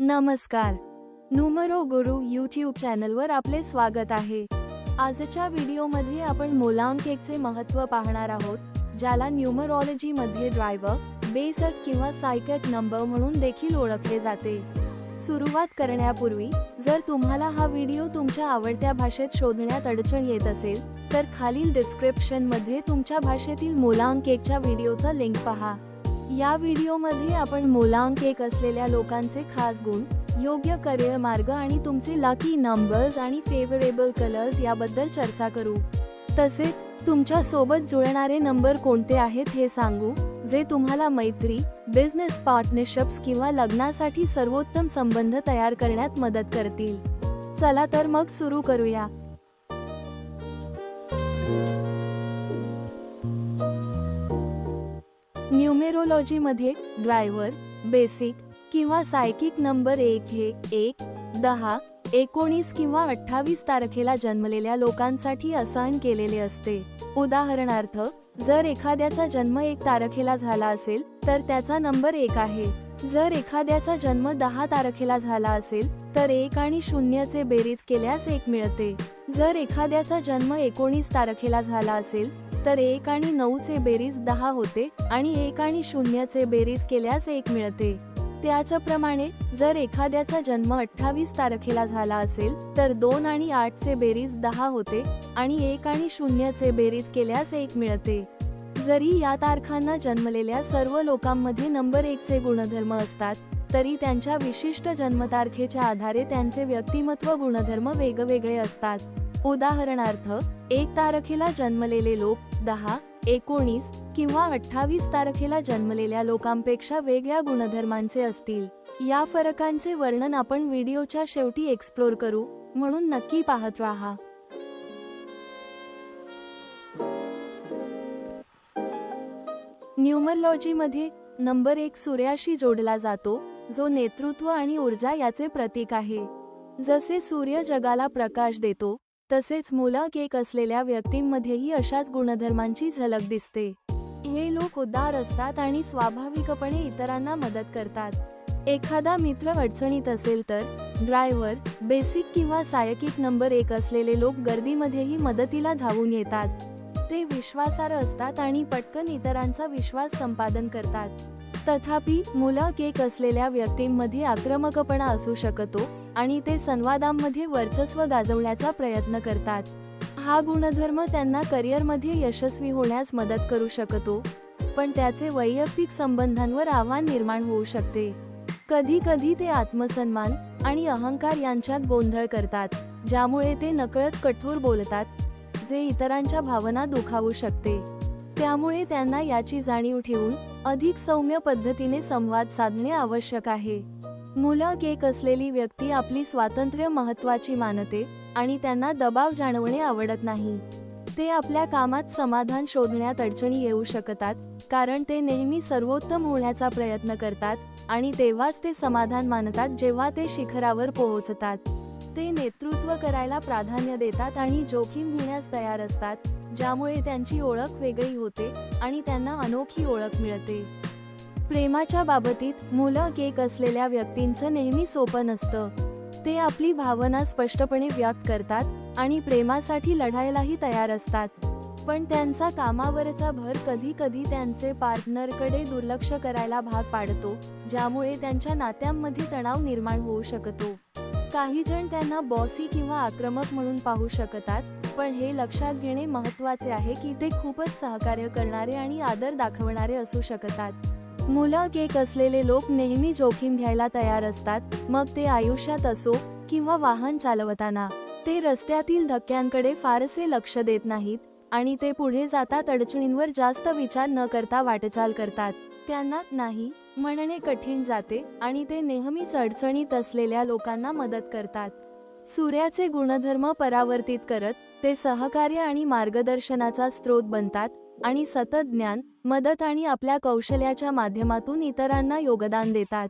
नमस्कार. नुमरो गुरु यूट्यूब चॅनलवर आपले स्वागत आहे. आजच्या व्हिडिओमध्ये आपण मोलांकेकचे महत्त्व पाहणार आहोत ज्याला न्युमरॉलॉजीमध्ये ड्रायव्हर बेसक किंवा सायकक नंबर म्हणून देखील ओळखले जाते. सुरुवात करण्यापूर्वी जर तुम्हाला हा व्हिडिओ तुमच्या आवडत्या भाषेत शोधण्यात अडचण येत असेल तर खालील डिस्क्रिप्शनमध्ये तुमच्या भाषेतील मोलांकेकच्या व्हिडिओचा लिंक पहा. या व्हिडिओमध्ये आपण मोलांक एक असलेल्या लोकांचे खास गुण योग्य करिअर मार्ग आणि तुमचे लकी नंबर्स आणि फेवरेबल कलर्स याबद्दल चर्चा करू. तसेच तुमच्यासोबत जुळणारे नंबर कोणते आहेत हे सांगू जे तुम्हाला मैत्री बिझनेस पार्टनरशिप्स किंवा लग्नासाठी सर्वोत्तम संबंध तयार करण्यात मदत करतील. चला तर मग सुरू करूया. न्यूमेरोलॉजी मध्ये ड्रायव्हर बेसिक किंवा सायकिक नंबर एक हे एक दहा एकोणीस किंवा अठ्ठावीस तारखेला जन्मलेल्या लोकांसाठी असाइन केलेले असते. उदाहरणार्थ जर एखाद्याचा जन्म एक तारखेला झाला असेल तर त्याचा नंबर एक आहे. जर एखाद्याचा जन्म दहा तारखेला झाला असेल तर एक आणि शून्यचे बेरीज केल्यास एक मिळते. जर एखाद्याचा जन्म एकोणीस तारखेला झाला असेल तर एक आणि नऊचे बेरीज दहा होते आणि एक आणि शून्यचे बेरीज केल्यास एक मिळते. त्याच्याप्रमाणे जर एखाद्याचा जन्म अठ्ठावीस तारखेला झाला असेल तर दोन आणि आठचे बेरीज दहा होते आणि एक आणि शून्यचे बेरीज केल्यास एक मिळते. जरी या तारखांना जन्मलेल्या सर्व लोकांमध्ये नंबर एकचे गुणधर्म असतात तरी त्यांच्या विशिष्ट जन्मतारखेच्या आधारे त्यांचे व्यक्तिमत्व गुणधर्म वेगवेगळे असतात. उदाहरणार्थ एक तारखेला जन्मलेले लोक दहा एकोणीस किंवा अठ्ठावीस तारखेला जन्मलेल्या लोकांपेक्षा वेगळ्या गुणधर्मांचे असतील. या फरकांचे वर्णन आपण व्हिडिओच्या शेवटी एक्सप्लोर करू म्हणून नक्की पाहत राहा. न्यूमरलॉजीमध्ये नंबर एक सूर्याशी जोडला जातो जो नेतृत्व आणि ऊर्जा याचे प्रतीक आहे. जसे सूर्य जगाला प्रकाश देतो तसेच मुलं केक असलेल्या व्यक्तींमध्येही अशाच गुणधर्मांची झलक दिसते. हे लोक उदार असतात आणि स्वाभाविकपणे इतरांना मदत करतात. एखादा मित्र अडचणीत असेल तर ड्रायव्हर बेसिक किंवा सायकिक नंबर एक असलेले लोक गर्दीमध्येही मदतीला धावून येतात. ते विश्वासार्ह असतात आणि पटकन इतरांचा विश्वास संपादन करतात. तथापि मुलं केक असलेल्या व्यक्तींमध्ये आक्रमकपणा असू शकतो आणि ते संवादांमध्ये वर्चस्व गाजवण्याचा प्रयत्न करतात. हा गुणधर्म त्यांना करिअरमध्ये यशस्वी होण्यास मदत करू शकतो पण त्याचे वैयक्तिक संबंधांवर आव्हान निर्माण होऊ शकते. कधी कधी ते आत्मसन्मान आणि अहंकार यांच्यात गोंधळ करतात ज्यामुळे ते नकळत कठोर बोलतात जे इतरांच्या भावना दुखावू शकते. त्यामुळे त्यांना याची जाणीव ठेवून अधिक सौम्य पद्धतीने संवाद साधणे आवश्यक आहे. मुलं एक असलेली व्यक्ती आपली स्वातंत्र्य महत्वाची मानते आणि त्यांना दबाव जाणवणे आवडत नाही. ते आपल्या कामात समाधान शोधण्यात अडचणी येऊ शकतात कारण ते नेहमी सर्वोत्तम होण्याचा प्रयत्न करतात आणि तेव्हाच ते समाधान मानतात जेव्हा ते शिखरावर पोहोचतात. ते नेतृत्व करायला प्राधान्य देतात आणि जोखीम घेण्यास तयार असतात ज्यामुळे त्यांची ओळख वेगळी होते आणि त्यांना अनोखी ओळख मिळते. प्रेमाच्या बाबतीत मुलं केक असलेल्या व्यक्तींचं नेहमी सोपं नसतं. ते आपली भावना स्पष्टपणे व्यक्त करतात आणि प्रेमासाठी लढायलाही तयार असतात. पण त्यांचा कामावरचा भर कधी कधी त्यांचे पार्टनरकडे दुर्लक्ष करायला भाग पाडतो ज्यामुळे त्यांच्या नात्यांमध्ये तणाव निर्माण होऊ शकतो. काही जण त्यांना बॉसी किंवा आक्रमक म्हणून पाहू शकतात पण हे लक्षात घेणे महत्त्वाचे आहे की ते खूपच सहकार्य करणारे आणि आदर दाखवणारे असू शकतात. मुलं केक असलेले लोक नेहमी जोखीम घ्यायला तयार असतात मग ते आयुष्यात असो किंवा वाहन चालवताना ते रस्त्यातील धक्क्यांकडे फारसे लक्ष देत नाहीत आणि ते पुढे जातात अडचणींवर जास्त विचार न करता वाटचाल करतात. त्यांना नाही म्हणणे कठीण जाते आणि ते नेहमीच अडचणीत असलेल्या लोकांना मदत करतात. सूर्याचे गुणधर्म परावर्तित करत ते सहकार्य आणि मार्गदर्शनाचा स्रोत बनतात आणि सतत ज्ञान मदत आणि आपल्या कौशल्याच्या माध्यमातून इतरांना योगदान देतात.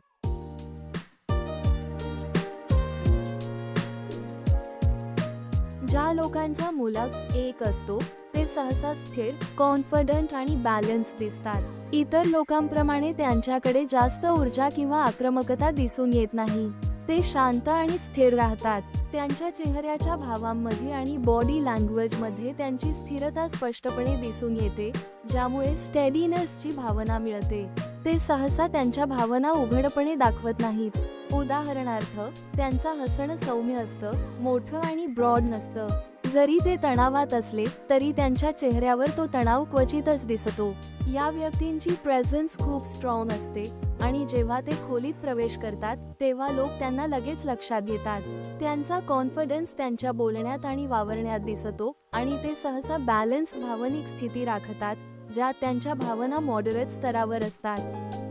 ज्या लोकांचा मुलग एक असतो ते सहसा स्थिर कॉन्फिडंट आणि बॅलन्स दिसतात. इतर लोकांप्रमाणे त्यांच्याकडे जास्त ऊर्जा किंवा आक्रमकता दिसून येत नाही. ते शांत आणि स्थिर राहतात. त्यांच्या चेहऱ्याच्या भावांमध्ये आणि बॉडी लँग्वेजमध्ये त्यांची स्थिरता स्पष्टपणे दिसून येते ज्यामुळे स्टेडीनेसची भावना मिळते. ते सहसा त्यांच्या भावना उघडपणे दाखवत नाहीत. उदाहरणार्थ त्यांचा हसणं सौम्य असतं मोठं आणि ब्रॉड नसतं. जरी ते तणावात असले तरी त्यांच्या चेहऱ्यावर तो तणाव क्वचितच दिसतो. या व्यक्तींची प्रेझन्स खूप स्ट्रॉंग असते आणि जेव्हा ते खोलीत प्रवेश करतात तेव्हा लोक त्यांना लगेच लक्षात घेतात. त्यांचा कॉन्फिडन्स त्यांच्या बोलण्यात आणि वावरण्यात दिसतो आणि ते सहसा बॅलन्स भावनिक स्थिती राखतात ज्यात त्यांच्या भावना मॉडरेट स्तरावर असतात.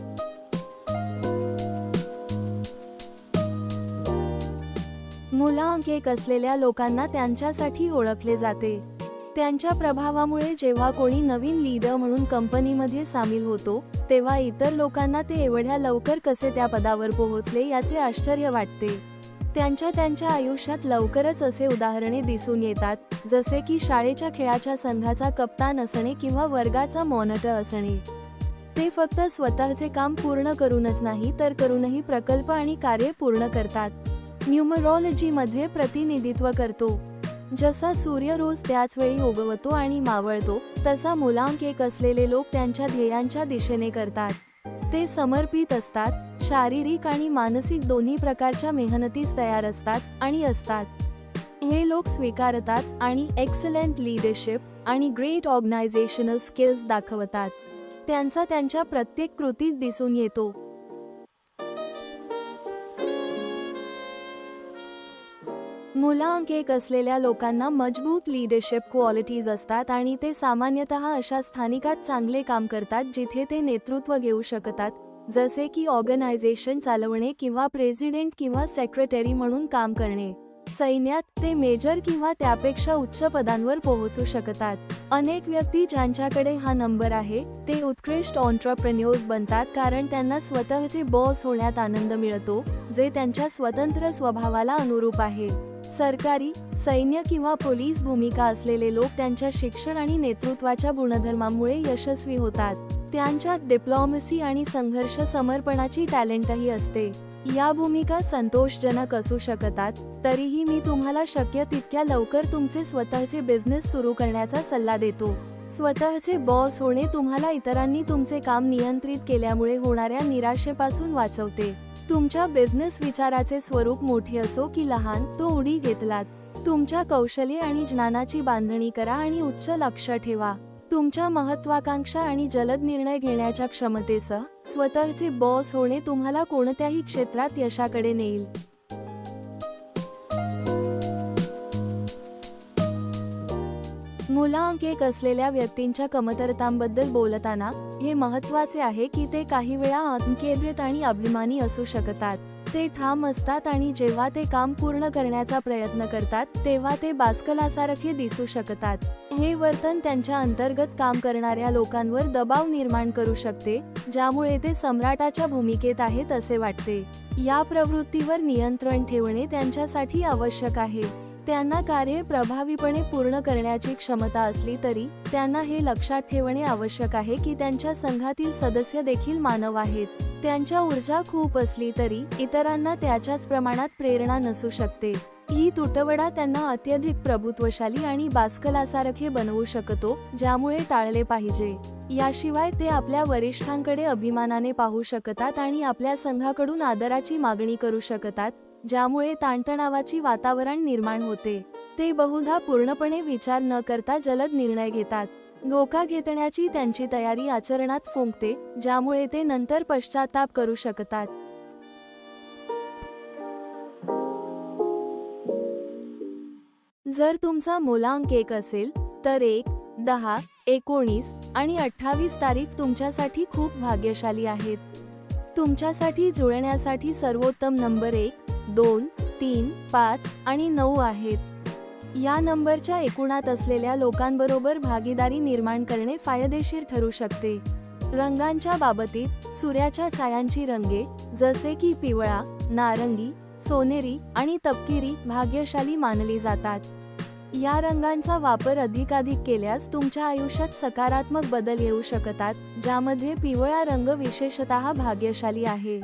मुलांक एक असलेल्या लोकांना त्यांच्यासाठी ओळखले जाते. त्यांच्या प्रभावामुळे जेव्हा कोणी नवीन लीडर म्हणून कंपनीमध्ये सामील होतो तेव्हा इतर लोकांना ते एवढ्या लवकर कसे त्या पदावर पोहोचले याचे आश्चर्य वाटते. त्यांच्या त्यांच्या आयुष्यात लवकरच असे उदाहरणे दिसून येतात जसे की शाळेच्या खेळाच्या संघाचा कप्तान असणे किंवा वर्गाचा मॉनिटर असणे. ते फक्त स्वतःचे काम पूर्ण करूनच नाही तर करूनही प्रकल्प आणि कार्य पूर्ण करतात. न्यूमरॉलॉजी मध्ये प्रतिनिधित्व करतो. जसा सूर्य रोज त्याच वेळी उगवतो आणि मावळतो तसा मुलांक एक असलेले लोक त्यांच्या ध्येयांच्या दिशेने करतात. ते समर्पित असतात शारीरिक आणि मानसिक दोन्ही प्रकारच्या मेहनतीस तयार असतात आणि असतात. हे लोक स्वीकारतात आणि एक्सलेंट लीडरशिप आणि ग्रेट ऑर्गनायझेशनल स्किल्स दाखवतात. त्यांचा त्यांच्या प्रत्येक कृतीत दिसून येतो. मुलांक एक असलेल्या लोकांना मजबूत लीडरशिप क्वालिटीज असतात आणि ते सामान्यतः अशा स्थानिकात चांगले काम करतात जिथे ते नेतृत्व घेऊ शकतात. जसे की ऑर्गनायझेशन चालवणे किंवा प्रेसिडेंट किंवा सेक्रेटरी म्हणून काम करणे. सैन्यात ते मेजर किंवा त्यापेक्षा उच्च पदांवर पोहोचू शकतात. अनेक व्यक्ती ज्यांच्याकडे हा नंबर आहे ते उत्कृष्ट ऑन्ट्रप्रेन्योर्स बनतात कारण त्यांना स्वतःचे बॉस होण्यात आनंद मिळतो जे त्यांच्या स्वतंत्र स्वभावाला अनुरूप आहे. सरकारी सैन्य किंवा पोलीस भूमिका असलेले लोक त्यांच्या शिक्षण आणि नेतृत्वाच्या गुणधर्मामुळे यशस्वी होतात. त्यांच्यात डिप्लॉमसी आणि संघर्ष समर्पणाची टॅलेंटही असते. या भूमिका संतोषजनक असू शकतात तरीही मी तुम्हाला शक्य तितक्या लवकर तुमचे स्वतःचे बिझनेस सुरू करण्याचा सल्ला देतो. स्वतःचे बॉस होणे तुम्हाला इतरांनी तुमचे काम नियंत्रित केल्यामुळे होणाऱ्या निराशेपासून वाचवते. तुमच्या बिझनेस विचाराचे स्वरूप मोठे असो की लहान तो उडी घेतलात. तुमच्या कौशल्य आणि ज्ञानाची बांधणी करा आणि उच्च लक्ष ठेवा. तुमच्या महत्वाकांक्षा आणि जलद निर्णय घेण्याच्या क्षमतेसह स्वतःचे बॉस होणे तुम्हाला कोणत्याही क्षेत्रात यशाकडे नेईल. मुलांक एक असलेल्या व्यक्तींच्या कमतरतांबद्दल बोलताना हे महत्त्वाचे आहे की ते काही वेळा आत्मकेंद्रित आणि अभिमानी असू शकतात. ते ठाम असतात आणि जेव्हा ते काम पूर्ण करण्याचा प्रयत्न करतात तेव्हा ते बास्कलासारखे दिसू शकतात. हे वर्तन त्यांच्या अंतर्गत काम करणाऱ्या लोकांवर दबाव निर्माण करू शकते ज्यामुळे ते सम्राटाच्या भूमिकेत आहेत असे वाटते. या प्रवृत्तीवर नियंत्रण ठेवणे त्यांच्यासाठी आवश्यक आहे. त्यांना कार्य प्रभावीपणे पूर्ण करण्याची क्षमता असली तरी त्यांना हे लक्षात ठेवणे आवश्यक आहे की त्यांच्या संघातील सदस्य देखील मानव आहेत. त्यांच्या ऊर्जा खूप असली तरी इतरांना त्याच्याच प्रमाणात प्रेरणा नसू शकते. ही तुटवडा त्यांना अत्यधिक प्रभुत्वशाली आणि बास्कलासारखे बनवू शकतो ज्यामुळे टाळले पाहिजे. याशिवाय ते आपल्या वरिष्ठांकडे अभिमानाने पाहू शकतात आणि आपल्या संघाकडून आदराची मागणी करू शकतात ज्यामुळे ताणतणावाची वातावरण निर्माण होते. ते बहुधा पूर्णपणे विचार न करता जलद निर्णय घेतात. धोका घेतण्याची त्यांची तयारी आचरणात फुंकते ज्यामुळे ते नंतर पश्चाताप करू शकतात. जर तुमचा मुलांक एक असेल तर एक दहा एकोणीस आणि अठ्ठावीस तारीख तुमच्यासाठी खूप भाग्यशाली आहेत. तुमच्यासाठी जुळण्यासाठी सर्वोत्तम नंबर एक दोन तीन पाच आणि नऊ आहेत. या नंबरच्या एकूणात असलेल्या लोकांबरोबर भागीदारी निर्माण करणे फायदेशीर ठरू शकते. रंगांच्या बाबतीत सूर्याच्या छायांची रंगे जसे की पिवळा नारंगी सोनेरी आणि तपकिरी भाग्यशाली मानली जातात. या रंगांचा वापर अधिकाधिक केल्यास तुमच्या आयुष्यात सकारात्मक बदल येऊ शकतात ज्यामध्ये पिवळा रंग विशेषतः भाग्यशाली आहे.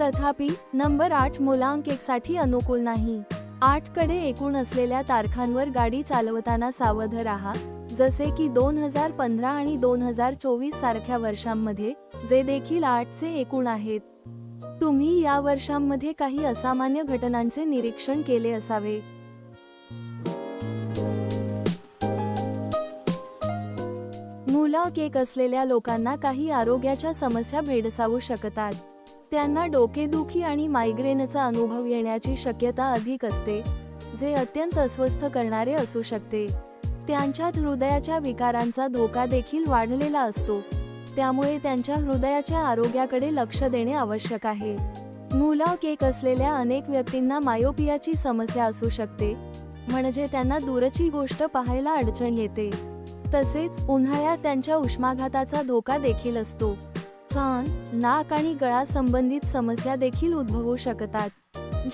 तथापि नंबर आठ मुलांक एक साठी अनुकूल नाही. आठकडे एकूण असलेल्या तारखांवर गाडी चालवताना सावध राहा. जसे की दोन हजार पंधरा आणि दोन हजार चोवीस सारख्या वर्षांमध्ये जे देखील आठचे एकूण आहेत. तुम्ही या वर्षांमध्ये काही असामान्य घटनांचे निरीक्षण केले असावे. मुलं केक असलेल्या लोकांना काही आरोग्याच्या समस्या भेडसावू शकतात. त्यांना डोकेदुखी आणि मायग्रेनचा अनुभव येण्याची शक्यता अधिक असते जे अत्यंत अस्वस्थ करणारे असू शकते. त्यांच्यात हृदयाच्या विकारांचा धोका देखील वाढलेला असतो. त्यामुळे त्यांच्या हृदयाच्या आरोग्याकडे लक्ष देणे आवश्यक आहे. मुला केक असलेल्या अनेक व्यक्तींना मायोपियाची समस्या असू शकते म्हणजे त्यांना दूरची गोष्ट पाहायला अडचण येते. तसेच उन्हाळ्यात त्यांच्या उष्माघाताचा धोका देखील असतो. कान नाक आणि गळा संबंधित समस्या देखील उद्भवू शकतात.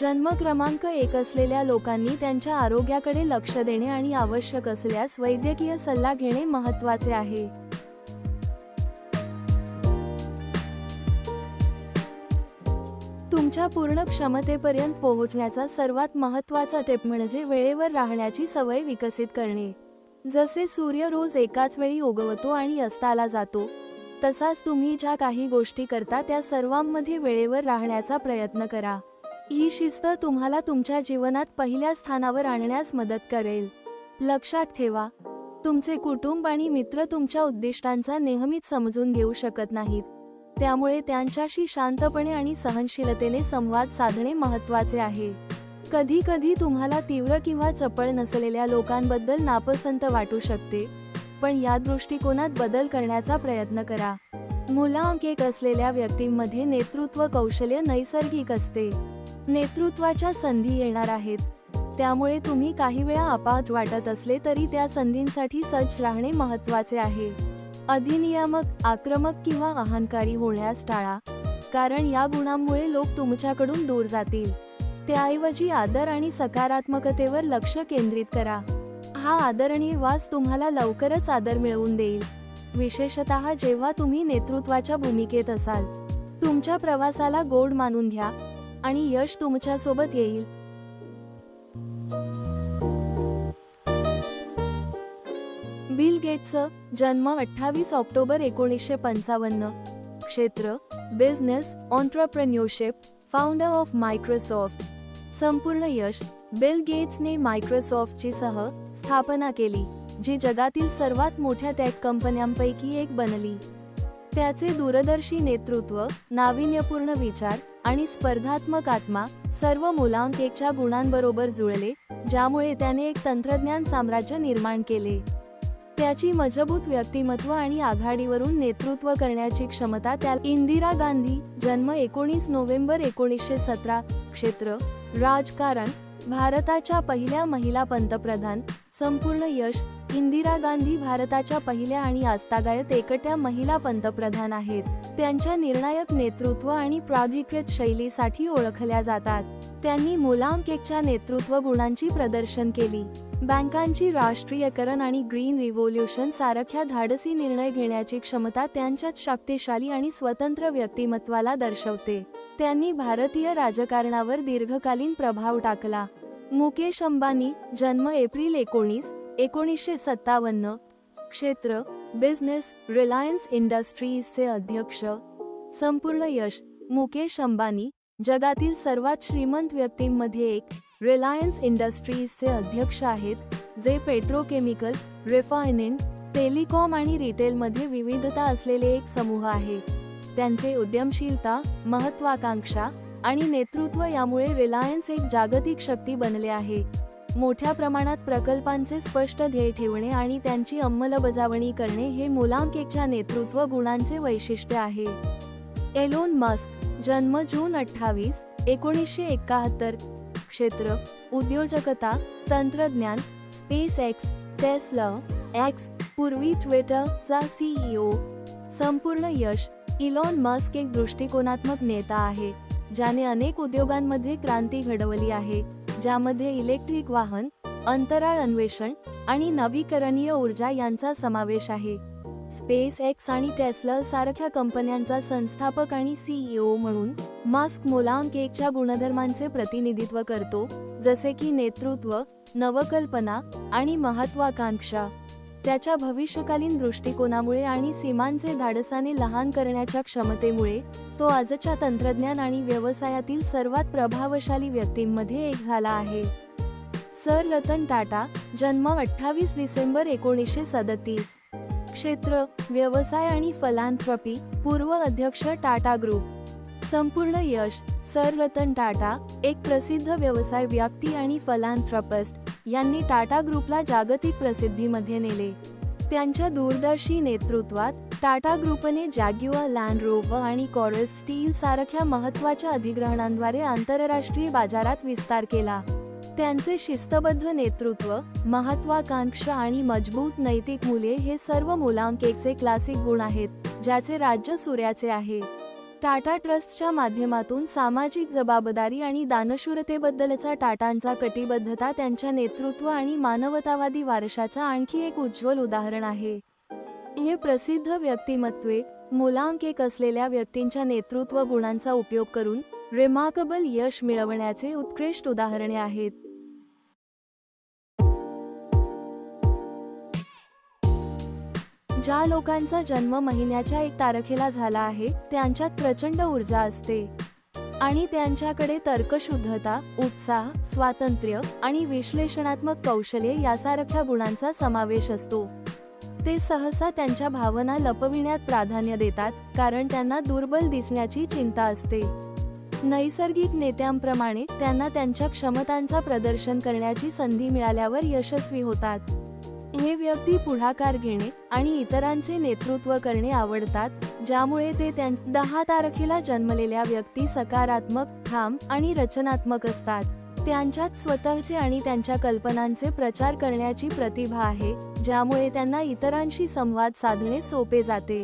जन्म क्रमांक एक असलेल्या लोकांनी त्यांच्या आरोग्याकडे लक्ष देणे आणि आवश्यक असल्यास वैद्यकीय सल्ला घेणे महत्त्वाचे आहे. तुमच्या पूर्ण क्षमतेपर्यंत पोहोचण्याचा सर्वात महत्त्वाचा टिप म्हणजे वेळेवर राहण्याची सवय विकसित करणे. जसे सूर्य रोज एकाच वेळी उगवतो आणि अस्ताला जातो तसाच तुम्ही ज्या काही गोष्टी करता त्या सर्वांमध्ये वेळेवर राहण्याचा प्रयत्न करा. ही शिस्त तुम्हाला तुमच्या जीवनात पहिल्या स्थानावर आणण्यास मदत करेल. लक्षात ठेवा तुमचे कुटुंब आणि मित्र तुमच्या उद्दिष्टांचा नेहमीच समजून घेऊ शकत नाहीत. त्यामुळे त्यांच्याशी शांतपणे आणि सहनशीलतेने संवाद साधणे महत्त्वाचे आहे. कधी कधी तुम्हाला तीव्र किंवा चपळ नसलेल्या लोकांबद्दल नापसंत वाटू शकते. पण या दृष्टिकोनात बदल करण्याचा प्रयत्न करा. मुलांक एक असलेल्या व्यक्तींमध्ये नेतृत्व कौशल्य नैसर्गिक असते. नेतृत्वाच्या संधी येणार आहेत. त्यामुळे तुम्ही काही वेळा अपाहत वाटत असले तरी त्या संधींसाठी सज्ज राहणे महत्त्वाचे आहे. अधिनियामक आक्रमक किंवा अहंकारी होण्यास टाळा. कारण या गुणांमुळे लोक तुमच्याकडून दूर जातील. त्याऐवजी आदर आणि सकारात्मकतेवर लक्ष केंद्रित करा. हा आदरणीय वास तुम्हाला लवकरच आदर मिळवून देईल. विशेषतः जेव्हा तुम्ही नेतृत्वाच्या भूमिकेत असाल. तुमच्या प्रवासाला गोड मानून घ्या आणि यश तुमच्यासोबत येईल. बिल गेट्सचं जन्म अठ्ठावीस ऑक्टोबर एकोणीसशे पंचावन्न. क्षेत्र business entrepreneurship founder of Microsoft संपूर्ण यश बिल गेट्सने मायक्रोसॉफ्टची सह स्थापना केली जी जगातील सर्वात मोठ्या टेक कंपन्यांपैकी एक बनली. त्याचे दूरदर्शी नेतृत्व नाविन्यपूर्ण विचार आणि स्पर्धात्मक आत्मा सर्व मुलांक एकच्या गुणांबरोबर जुळले ज्यामुळे त्याने एक तंत्रज्ञान साम्राज्य निर्माण केले. त्याची मजबूत व्यक्तिमत्व आणि आघाडीवरून नेतृत्व करण्याची क्षमता त्या इंदिरा गांधी जन्म एकोणीस नोव्हेंबर एकोणीसशे सतरा क्षेत्र राजकारण भारताच्या पहिल्या महिला पंतप्रधान संपूर्ण यश इंदिरा गांधी भारताच्या पहिल्या आणि आस्थागायत एकट्या महिला पंतप्रधान आहेत. त्यांच्या निर्णायक नेतृत्व आणि प्राधिकृत शैलीसाठी ओळखल्या जातात. त्यांनी मुलांकेकच्या नेतृत्व गुणांची प्रदर्शन केली. बँकांची राष्ट्रीयकरण आणि ग्रीन रिव्होल्यूशन सारख्या धाडसी निर्णय घेण्याची क्षमता त्यांच्यात शक्तिशाली आणि स्वतंत्र व्यक्तिमत्वाला दर्शवते. त्यांनी भारतीय राजकारणावर दीर्घकालीन प्रभाव टाकला. मुकेश अंबानी जन्म एप्रिल एकोणीस एकोणीसशे सत्तावन्न. क्षेत्र बिझनेस रिलायन्स इंडस्ट्रीजचे अध्यक्ष. संपूर्ण यश मुकेश अंबानी जगातील सर्वात श्रीमंत व्यक्तींमध्ये एक रिलायन्स इंडस्ट्रीजचे अध्यक्ष आहेत जे पेट्रोकेमिकल रिफायनिंग टेलिकॉम आणि रिटेलमध्ये विविधता असलेले एक समूह आहे. त्यांचे उद्यमशीलता महत्वाकांक्षा आणि नेतृत्व यामुळे रिलायन्स एक जागतिक शक्ती बनले आहे. मोठ्या प्रमाणात प्रकल्पांचे स्पष्ट ध्येय ठेवणे आणि त्यांची अंमलबजावणी करणे हे मुलांकेच्या नेतृत्व गुणांचे वैशिष्ट्य आहे. एलोन मस्क जन्म जून अठ्ठावीस एकोणीसशे एकाहत्तर क्षेत्र उद्योजकता तंत्रज्ञान स्पेस एक्स टेस्ला एक्स पूर्वी ट्विटरचा सीईओ संपूर्ण यश इलॉन मस्क एक दृष्टिकोनात्मक नेता आहे. ज्याने अनेक उद्योगांमध्ये क्रांती घडवली आहे ज्यामध्ये इलेक्ट्रिक वाहन अंतराळ अन्वेषण आणि नवीकरणीय ऊर्जा यांचा समावेश आहे. स्पेस एक्स आणि टेस्ला सारख्या कंपन्यांचा संस्थापक आणि सीईओ म्हणून मास्क मुलांक एकच्या गुणधर्मांचे प्रतिनिधित्व करतो जसे की नेतृत्व नवकल्पना आणि महत्वाकांक्षा त्याच्या भविष्यकालीन दृष्टिकोनामुळे आणि सीमांचे धाडसाने लहान करण्याच्या क्षमतेमुळे तो आजच्या तंत्रज्ञान आणि व्यवसायातील सर्वात प्रभावशाली व्यक्तींमध्ये एक झाला आहे. सर रतन टाटा जन्म अठ्ठावीस डिसेंबर एकोणीसशे सदतीस. क्षेत्र व्यवसाय आणि फलांथ्रपी पूर्व अध्यक्ष टाटा ग्रुप. संपूर्ण यश सर रतन टाटा एक प्रसिद्ध व्यवसाय व्यक्ती आणि फलांथ्रपस्ट यांनी टाटा ग्रुपला जागतिक प्रसिद्धीमध्ये नेले. त्यांच्या दूरदर्शी नेतृत्वात टाटा ग्रुपने जॅग्युआ लँड रोव्हर आणि कॉरस स्टील सारख्या महत्त्वाच्या अधिग्रहणांद्वारे आंतरराष्ट्रीय बाजारात विस्तार केला. त्यांचे शिस्तबद्ध नेतृत्व महत्वाकांक्षा आणि मजबूत नैतिक मूल्ये हे सर्व मुलांकेचे क्लासिक गुण आहेत ज्याचे राज्य सूर्याचे आहे. टाटा ट्रस्टच्या माध्यमातून सामाजिक जबाबदारी आणि दानशूरतेबद्दलचा टाटांचा कटिबद्धता त्यांच्या नेतृत्व आणि मानवतावादी वारशाचा आणखी एक उज्ज्वल उदाहरण आहे. हे प्रसिद्ध व्यक्तिमत्वे मुलांक एक असलेल्या व्यक्तींच्या नेतृत्व गुणांचा उपयोग करून रिमार्कबल यश मिळवण्याचे उत्कृष्ट उदाहरणे आहेत. ज्या लोकांचा जन्म महिन्याच्या एक तारखेला झाला आहे त्यांच्यात प्रचंड ऊर्जा असते. आणि त्यांच्याकडे तर्कशुद्धता उत्साह स्वातंत्र्य आणि विश्लेषणात्मक कौशल्य यासारख्या गुणांचा समावेश असतो. ते सहसा त्यांच्या भावना लपविण्यात प्राधान्य देतात कारण त्यांना दुर्बल दिसण्याची चिंता असते. नैसर्गिक नेत्यांप्रमाणे त्यांना त्यांच्या क्षमतांचा प्रदर्शन करण्याची संधी मिळाल्यावर यशस्वी होतात. हे व्यक्ती पुढाकार घेणे आणि इतरांचे नेतृत्व करणे आवडतात ज्यामुळे ते त्यां दहा तारखेला जन्मलेल्या व्यक्ती सकारात्मक ठाम आणि रचनात्मक असतात. त्यांच्यात स्वतःचे आणि त्यांच्या कल्पनांचे प्रचार करण्याची प्रतिभा आहे ज्यामुळे त्यांना इतरांशी संवाद साधणे सोपे जाते.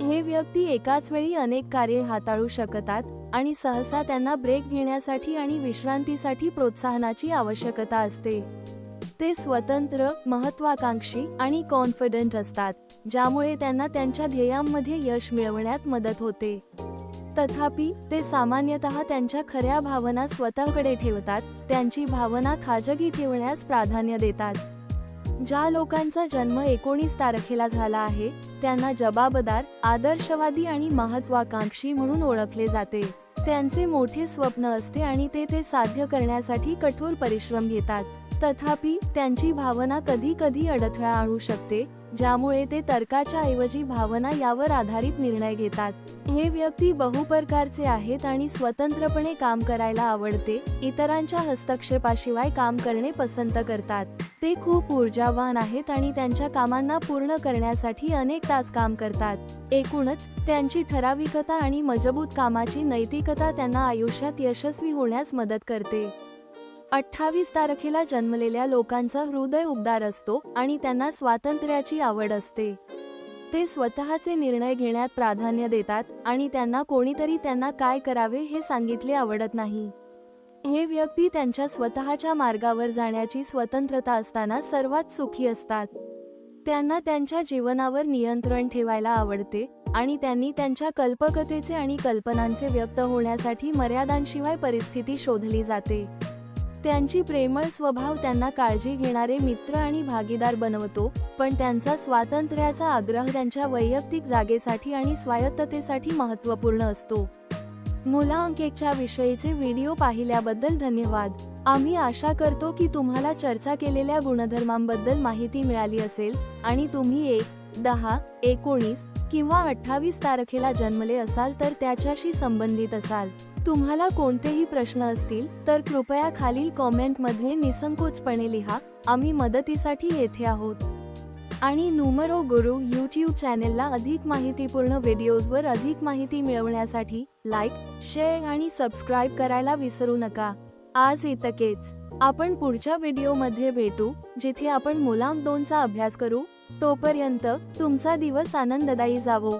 हे व्यक्ती एकाच वेळी अनेक कार्ये हाताळू शकतात आणि सहसा त्यांना ब्रेक घेण्यासाठी आणि विश्रांतीसाठी प्रोत्साहनाची आवश्यकता असते. ते स्वतंत्र महत्वाकांक्षी आणि कॉन्फिडंट असतात ज्यामुळे त्यांना त्यांच्या ध्येयांमध्ये यश मिळवण्यात मदत होते. तथापि ते सामान्यतः त्यांच्या खऱ्या भावना स्वतःकडे ठेवतात त्यांची भावना खाजगी ठेवण्यास प्राधान्य देतात. ज्या लोकांचा जन्म एकोणीस तारखेला झाला आहे त्यांना जबाबदार आदर्शवादी आणि महत्वाकांक्षी म्हणून ओळखले जाते. त्यांचे मोठे स्वप्न असते आणि ते ते साध्य करण्यासाठी कठोर परिश्रम घेतात. तथापि त्यांची भावना कधी कधी अडथळा आणू शकते ज्यामुळे ते तर्काच्या ऐवजी भावना यावर आधारित निर्णय घेतात. हे व्यक्ती बहुप्रकारचे आहेत आणि स्वतंत्रपणे काम करायला आवडते इतरांच्या हस्तक्षेपाशिवाय काम करणे पसंत करतात. ते खूप ऊर्जावान आहेत आणि त्यांच्या कामांना पूर्ण करण्यासाठी अनेक तास काम करतात. एकूणच त्यांची ठराविकता आणि मजबूत कामाची नैतिकता त्यांना आयुष्यात यशस्वी होण्यास मदत करते. अठ्ठावीस तारखेला जन्मलेल्या लोकांचा हृदय उबदार असतो आणि त्यांना स्वातंत्र्याची आवड असते. ते स्वतःचे निर्णय घेण्यात प्राधान्य देतात आणि त्यांना कोणीतरी त्यांना काय करावे हे सांगितले आवडत नाही. हे व्यक्ती त्यांच्या स्वतःच्या मार्गावर जाण्याची स्वतंत्रता असताना सर्वात सुखी असतात. त्यांना त्यांच्या जीवनावर नियंत्रण ठेवायला आवडते आणि त्यांनी त्यांच्या कल्पकतेचे आणि कल्पनांचे व्यक्त होण्यासाठी मर्यादांशिवाय परिस्थिती शोधली जाते. त्यांची प्रेमळ स्वभाव त्यांना काळजी घेणारे मित्र आणि भागीदार बनवतो पण त्यांचा स्वातंत्र्याचा आग्रह त्यांच्या वैयक्तिक जागेसाठी आणि स्वायत्ततेसाठी महत्त्वपूर्ण असतो. मुलांकेकच्या विषयीचे व्हिडिओ पाहिल्याबद्दल धन्यवाद. आम्ही आशा करतो की तुम्हाला चर्चा केलेल्या गुणधर्मांबद्दल माहिती मिळाली असेल आणि तुम्ही एक दहा एकोणीस किंवा अठ्ठावीस तारखेला जन्मले असाल तर त्याच्याशी संबंधित असाल. तुम्हाला कोणतेही प्रश्न असतील तर कृपया खालील कॉमेंटमध्ये निसंकोचपणे लिहा आम्ही मदतीसाठी येथे आहोत. आणि नुमरो गुरु यूट्यूब चॅनेलला अधिक माहितीपूर्ण व्हिडिओजवर अधिक माहिती मिळवण्यासाठी लाईक शेअर आणि सबस्क्राईब करायला विसरू नका. आज इतकेच. आपण पुढच्या व्हिडिओमध्ये भेटू जिथे आपण मुलांक दोनचा अभ्यास करू. तोपर्यंत तुमचा दिवस आनंददायी जावो.